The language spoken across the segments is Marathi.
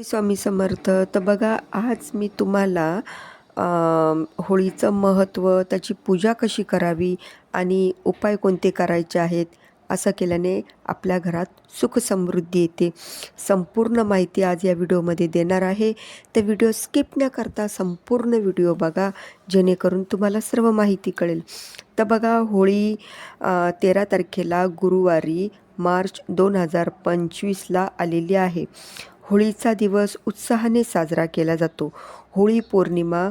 स्वामी समर्थ तर बघा आज मी तुम्हाला होळीचं महत्त्व त्याची पूजा कशी करावी आणि उपाय कोणते करायचे आहेत असं केल्याने आपल्या घरात सुख समृद्धी येते. संपूर्ण माहिती आज या व्हिडिओमध्ये देणार आहे. तर व्हिडिओ स्किप न करता संपूर्ण व्हिडिओ बघा जेणेकरून तुम्हाला सर्व माहिती कळेल. तर बघा होळी तेरा तारखेला गुरुवारी मार्च दोन हजार पंचवीसला आलेली आहे. होळीचा दिवस उत्साहाने साजरा केला जातो. होळी पौर्णिमा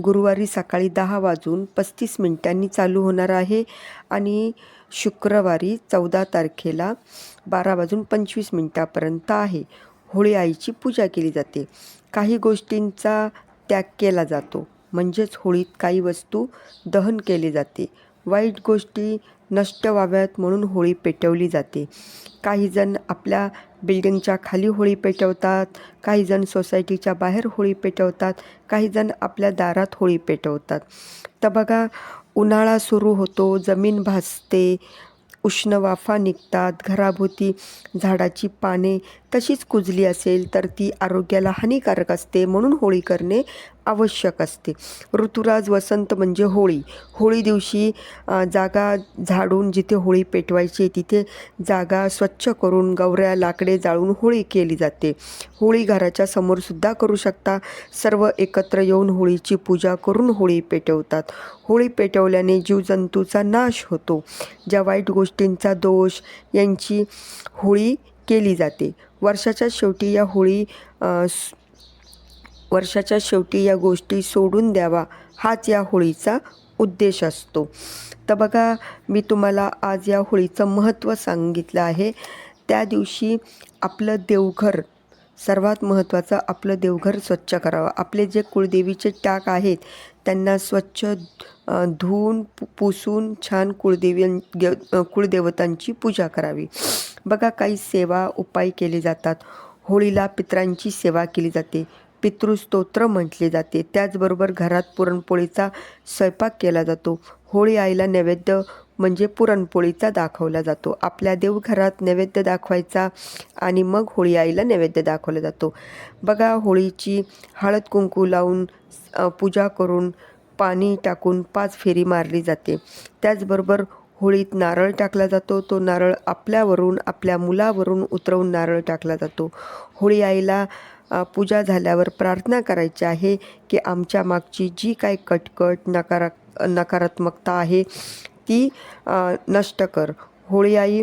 गुरुवारी सकाळी दहा वाजून पस्तीस मिनिटांनी चालू होणार आहे आणि शुक्रवारी चौदा तारखेला बारा वाजून पंचवीस मिनिटापर्यंत आहे. होळी आईची पूजा केली जाते. काही गोष्टींचा त्याग केला जातो. म्हणजेच होळीत काही वस्तू दहन केली जाते. वाईट गोष्टी नष्ट व्हाव्यात म्हणून होळी पेटवली जाते. काही जण आपल्या बिल्डिंगच्या खाली होळी पेटवतात काही जण सोसायटीच्या बाहेर होळी पेटवतात काही जण आपल्या दारात होळी पेटवतात. तर बघा उन्हाळा सुरू होतो जमीन भासते उष्ण वाफा निघतात घराभोवती झाडाची पाने तशीच कुजली असेल तर ती आरोग्याला हानिकारक असते म्हणून होळी करणे आवश्यक असते. ऋतुराज वसंत म्हणजे होळी. होळी दिवशी जागा झाडून जिथे होळी पेटवायची तिथे जागा स्वच्छ करून गवऱ्या लाकडे जाळून होळी केली जाते. होळी घराच्या समोरसुद्धा करू शकता. सर्व एकत्र येऊन होळीची पूजा करून होळी पेटवतात. होळी पेटवल्याने जीवजंतूचा नाश होतो. ज्या वाईट गोष्टींचा दोष यांची होळी केली जाते. वर्षाच्या शेवटी या होळी वर्षाच्या शेवटी या गोष्टी सोडून द्यावा हाच या होळीचा उद्देश असतो. तर बघा मी तुम्हाला आज या होळीचं महत्त्व सांगितलं आहे. त्या दिवशी आपलं देवघर सर्वात महत्त्वाचं आपलं देवघर स्वच्छ करावं. आपले जे कुळदेवीचे टाक आहेत त्यांना स्वच्छ धुवून पु- पुसून छान कुळदेवी देव कुळदेवतांची पूजा करावी. बघा काही सेवा उपाय केले जातात. होळीला पितरांची सेवा केली जाते. पितृस्तोत्र म्हटले जाते. त्याचबरोबर घरात पुरणपोळीचा स्वयंपाक केला जातो. होळी आईला नैवेद्य म्हणजे पुरणपोळीचा दाखवला जातो. आपल्या देवघरात नैवेद्य दाखवायचा आणि मग होळी आईला नैवेद्य दाखवला जातो. बघा होळीची हळद कुंकू लावून पूजा करून पाणी टाकून पाच फेरी मारली जाते. त्याचबरोबर होळीत नारळ टाकला जातो. तो नारळ आपल्यावरून आपल्या मुलावरून उतरवून नारळ टाकला जातो. होळी आईला पूजा झाल्यावर प्रार्थना करायची आहे की आमच्या मागची जी काय कटकट नकारा नकारात्मकता आहे ती नष्ट कर. होळी आई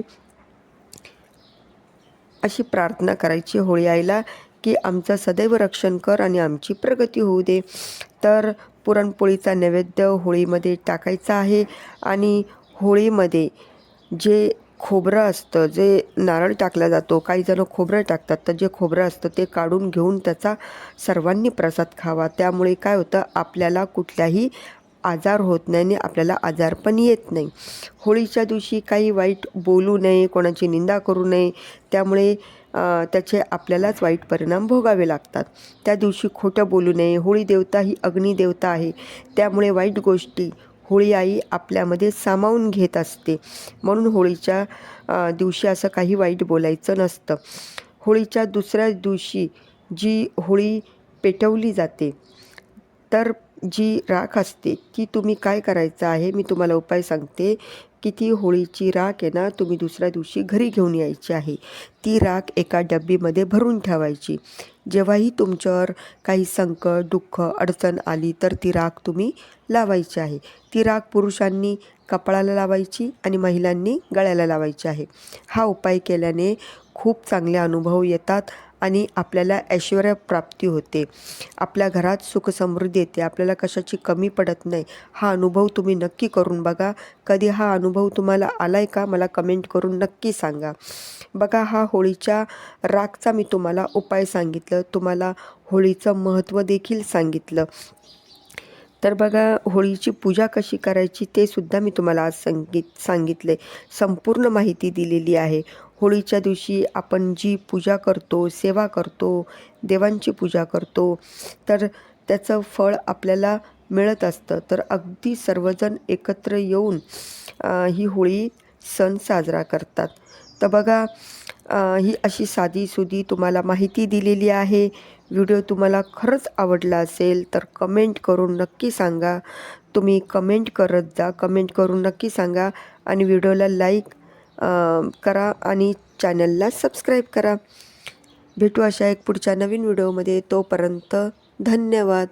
अशी प्रार्थना करायची होळी आईला की आमचं सदैव रक्षण कर आणि आमची प्रगती होऊ दे. तर पुरणपोळीचा नैवेद्य होळीमध्ये टाकायचा आहे आणि होळीमध्ये जे खोबरं असतं जे नारळ टाकला जातो काही जण खोबरं टाकतात तर जे खोबरं असतं ते काढून घेऊन त्याचा सर्वांनी प्रसाद खावा. त्यामुळे काय होतं आपल्याला कुठल्याही आजार होत नाही आणि आपल्याला आजार पण येत नाही. होळीच्या दिवशी काही वाईट बोलू नये कोणाची निंदा करू नये त्यामुळे त्याचे आपल्यालाच वाईट परिणाम भोगावे लागतात. त्या दिवशी खोटं बोलू नये होळी देवता ही अग्निदेवता आहे. त्यामुळे वाईट गोष्टी होळी आई आपल्यामध्ये सामावून घेत असते. म्हणून होळीच्या दिवशी असं काही वाईट बोलायचं नसतं. होळीच्या दुसऱ्या दिवशी जी होळी पेटवली जाते तर जी राख असते ती तुम्ही काय करायचं आहे? मी तुम्हाला उपाय सांगते की ती होळीची राख आहे ना तुम्ही दुसऱ्या दिवशी घरी घेऊन यायची आहे. ती राख एका डब्बीमध्ये भरून ठेवायची. जेव्हाही तुमच्यावर काही संकट दुःख अडचण आली तर ती राख तुम्ही लावायची आहे. ती राख पुरुषांनी कपाळाला लावायची आणि महिलांनी गळ्याला लावायची आहे. हा उपाय केल्याने खूप चांगले अनुभव येतात. आणि आपल्याला ऐश्वर्य प्राप्ती होते. आपल्या घरात सुखसमृद्धी येते. आपल्याला कशाची कमी पडत नाही. हा अनुभव तुम्ही नक्की करून बघा. कधी हा अनुभव तुम्हाला आला आहे का? मला कमेंट करून नक्की सांगा. बघा हा होळीच्या रागचा मी तुम्हाला उपाय सांगितलं. तुम्हाला होळीचं महत्त्व देखील सांगितलं. तर बघा होळीची पूजा कशी करायची ते सुद्धा मी तुम्हाला आज सांगित सांगितले संपूर्ण माहिती दिलेली आहे. होळीच्या दिवशी आपण जी पूजा करतो सेवा करतो देवांची पूजा करतो तर त्याचं फळ आपल्याला मिळत असतं. तर अगदी सर्वजण एकत्र येऊन ही होळी सण साजरा करतात. तर बघा ही अशी साधीसुधी तुम्हाला माहिती दिलेली आहे. व्हिडिओ तुम्हाला खरंच आवडला असेल तर कमेंट करून नक्की सांगा. तुम्ही कमेंट करत जा कमेंट करून नक्की सांगा आणि व्हिडिओला लाईक करा आणि चॅनलला सबस्क्राईब करा. भेटू अशा एक पुढच्या नवीन व्हिडिओमध्ये. तोपर्यंत धन्यवाद.